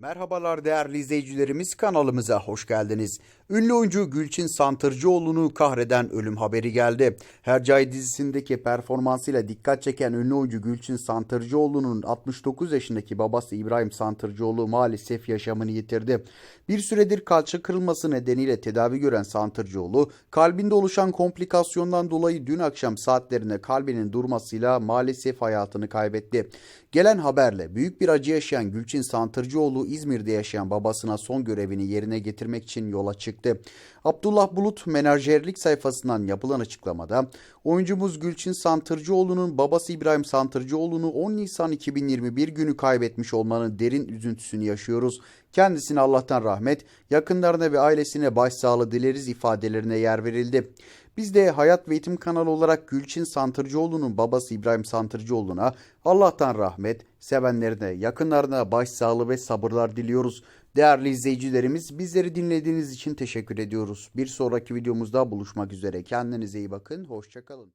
Merhabalar değerli izleyicilerimiz kanalımıza hoş geldiniz. Ünlü oyuncu Gülçin Santırcıoğlu'nu kahreden ölüm haberi geldi. Hercai dizisindeki performansıyla dikkat çeken ünlü oyuncu Gülçin Santırcıoğlu'nun 69 yaşındaki babası İbrahim Santırcıoğlu maalesef yaşamını yitirdi. Bir süredir kalça kırılması nedeniyle tedavi gören Santırcıoğlu kalbinde oluşan komplikasyondan dolayı dün akşam saatlerinde kalbinin durmasıyla maalesef hayatını kaybetti. Gelen haberle büyük bir acı yaşayan Gülçin Santırcıoğlu İzmir'de yaşayan babasına son görevini yerine getirmek için yola çıktı. Abdullah Bulut menajerlik sayfasından yapılan açıklamada oyuncumuz Gülçin Santırcıoğlu'nun babası İbrahim Santırcıoğlu'nu 10 Nisan 2021 günü kaybetmiş olmanın derin üzüntüsünü yaşıyoruz. Kendisine Allah'tan rahmet, yakınlarına ve ailesine başsağlığı dileriz ifadelerine yer verildi. Biz de Hayat ve Eğitim kanalı olarak Gülçin Santırcıoğlu'nun babası İbrahim Santırcıoğlu'na Allah'tan rahmet, sevenlerine, yakınlarına başsağlığı ve sabırlar diliyoruz. Değerli izleyicilerimiz bizleri dinlediğiniz için teşekkür ediyoruz. Bir sonraki videomuzda buluşmak üzere. Kendinize iyi bakın, hoşçakalın.